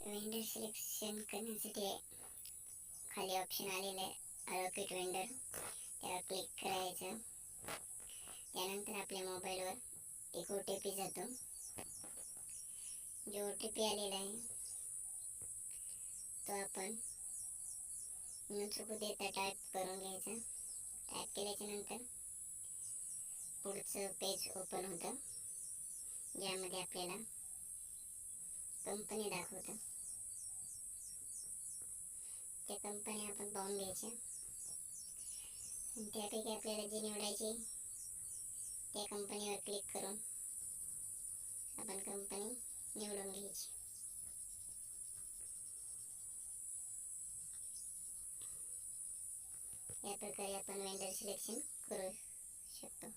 vendor selection करण्यासाठी खाली option आलेलं आहे अलोकेट वेंडर त्यावर क्लिक करायचं त्यानंतर आपल्या मोबाईलवर एक ओ टी पी जातो जो ओ टी पी आलेला आहे तो आपण न चुकू देता टाईप करून घ्यायचा टाईप केल्याच्यानंतर पुढचं पेज ओपन होतं ज्यामध्ये आपल्याला कंपनी दाखवतं त्या कंपनी आपण पाहून घ्यायच्या आणि त्यापैकी आपल्याला जी निवडायची त्या कंपनीवर क्लिक करून आपण कंपनी निवडून घ्यायची या प्रकारे आपण वेंडर सिलेक्शन करू शकतो